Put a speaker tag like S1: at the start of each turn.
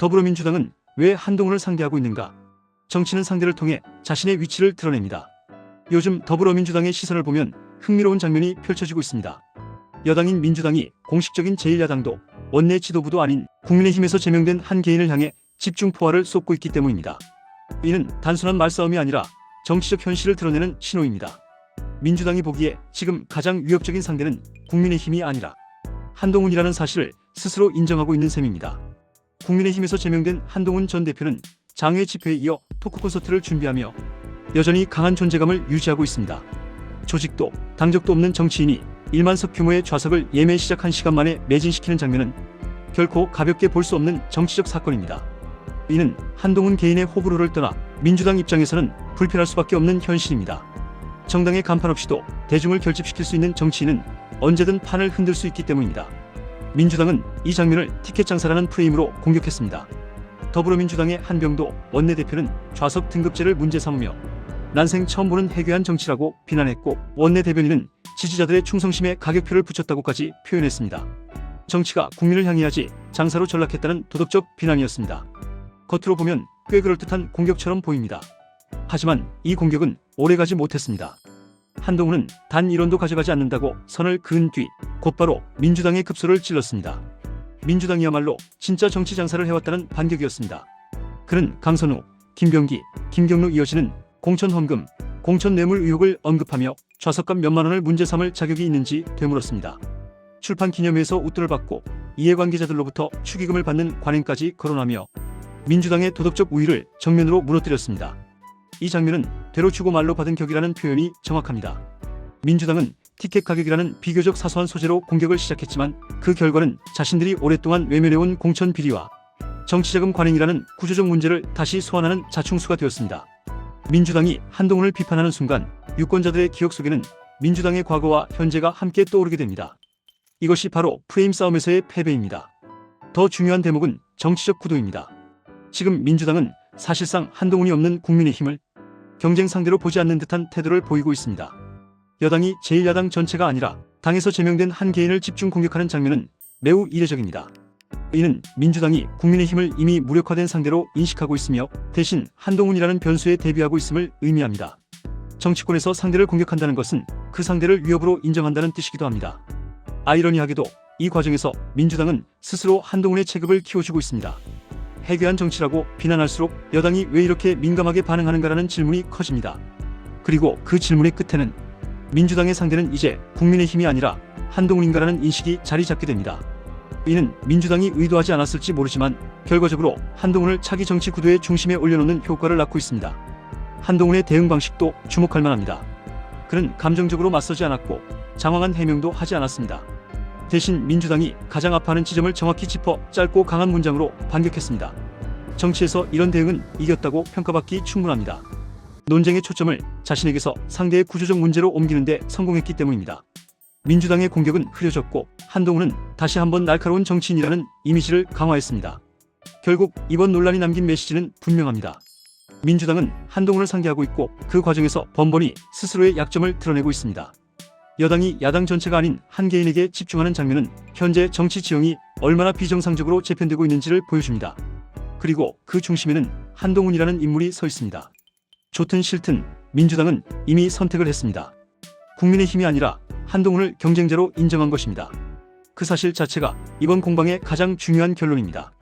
S1: 더불어민주당은 왜 한동훈을 상대하고 있는가? 정치는 상대를 통해 자신의 위치를 드러냅니다. 요즘 더불어민주당의 시선을 보면 흥미로운 장면이 펼쳐지고 있습니다. 여당인 민주당이 공식적인 제1야당도 원내 지도부도 아닌 국민의힘에서 제명된 한 개인을 향해 집중 포화를 쏟고 있기 때문입니다. 이는 단순한 말싸움이 아니라 정치적 현실을 드러내는 신호입니다. 민주당이 보기에 지금 가장 위협적인 상대는 국민의힘이 아니라 한동훈이라는 사실을 스스로 인정하고 있는 셈입니다. 국민의힘에서 제명된 한동훈 전 대표는 장외 집회에 이어 토크 콘서트를 준비하며 여전히 강한 존재감을 유지하고 있습니다. 조직도 당적도 없는 정치인이 1만석 규모의 좌석을 예매 시작한 시간 만에 매진시키는 장면은 결코 가볍게 볼 수 없는 정치적 사건입니다. 이는 한동훈 개인의 호불호를 떠나 민주당 입장에서는 불편할 수밖에 없는 현실입니다. 정당의 간판 없이도 대중을 결집시킬 수 있는 정치인은 언제든 판을 흔들 수 있기 때문입니다. 민주당은 이 장면을 티켓 장사라는 프레임으로 공격했습니다. 더불어민주당의 한병도 원내대표는 좌석 등급제를 문제 삼으며 난생 처음 보는 해괴한 정치라고 비난했고 원내대변인은 지지자들의 충성심에 가격표를 붙였다고까지 표현했습니다. 정치가 국민을 향해야지 장사로 전락했다는 도덕적 비난이었습니다. 겉으로 보면 꽤 그럴듯한 공격처럼 보입니다. 하지만 이 공격은 오래가지 못했습니다. 한동훈은 단 1원도 가져가지 않는다고 선을 그은 뒤 곧바로 민주당의 급소를 찔렀습니다. 민주당이야말로 진짜 정치 장사를 해왔다는 반격이었습니다. 그는 강선우, 김병기, 김경루 이어지는 공천 헌금, 공천 뇌물 의혹을 언급하며 좌석값 몇만 원을 문제 삼을 자격이 있는지 되물었습니다. 출판 기념회에서 웃돈을 받고 이해관계자들로부터 축의금을 받는 관행까지 거론하며 민주당의 도덕적 우위를 정면으로 무너뜨렸습니다. 이 장면은 되로 주고 말로 받은 격이라는 표현이 정확합니다. 민주당은 티켓 가격이라는 비교적 사소한 소재로 공격을 시작했지만 그 결과는 자신들이 오랫동안 외면해온 공천 비리와 정치자금 관행이라는 구조적 문제를 다시 소환하는 자충수가 되었습니다. 민주당이 한동훈을 비판하는 순간 유권자들의 기억 속에는 민주당의 과거와 현재가 함께 떠오르게 됩니다. 이것이 바로 프레임 싸움에서의 패배입니다. 더 중요한 대목은 정치적 구도입니다. 지금 민주당은 사실상 한동훈이 없는 국민의힘을 경쟁 상대로 보지 않는 듯한 태도를 보이고 있습니다. 여당이 제1야당 전체가 아니라 당에서 제명된 한 개인을 집중 공격하는 장면은 매우 이례적입니다. 이는 민주당이 국민의힘을 이미 무력화된 상대로 인식하고 있으며 대신 한동훈이라는 변수에 대비하고 있음을 의미합니다. 정치권에서 상대를 공격한다는 것은 그 상대를 위협으로 인정한다는 뜻이기도 합니다. 아이러니하게도 이 과정에서 민주당은 스스로 한동훈의 체급을 키워주고 있습니다. 해괴한 정치라고 비난할수록 여당이 왜 이렇게 민감하게 반응하는가라는 질문이 커집니다. 그리고 그 질문의 끝에는 민주당의 상대는 이제 국민의힘이 아니라 한동훈인가라는 인식이 자리 잡게 됩니다. 이는 민주당이 의도하지 않았을지 모르지만 결과적으로 한동훈을 차기 정치 구도의 중심에 올려놓는 효과를 낳고 있습니다. 한동훈의 대응 방식도 주목할 만합니다. 그는 감정적으로 맞서지 않았고 장황한 해명도 하지 않았습니다. 대신 민주당이 가장 아파하는 지점을 정확히 짚어 짧고 강한 문장으로 반격했습니다. 정치에서 이런 대응은 이겼다고 평가받기 충분합니다. 논쟁의 초점을 자신에게서 상대의 구조적 문제로 옮기는 데 성공했기 때문입니다. 민주당의 공격은 흐려졌고 한동훈은 다시 한번 날카로운 정치인이라는 이미지를 강화했습니다. 결국 이번 논란이 남긴 메시지는 분명합니다. 민주당은 한동훈을 상대하고 있고 그 과정에서 번번이 스스로의 약점을 드러내고 있습니다. 여당이 야당 전체가 아닌 한 개인에게 집중하는 장면은 현재 정치 지형이 얼마나 비정상적으로 재편되고 있는지를 보여줍니다. 그리고 그 중심에는 한동훈이라는 인물이 서 있습니다. 좋든 싫든 민주당은 이미 선택을 했습니다. 국민의힘이 아니라 한동훈을 경쟁자로 인정한 것입니다. 그 사실 자체가 이번 공방의 가장 중요한 결론입니다.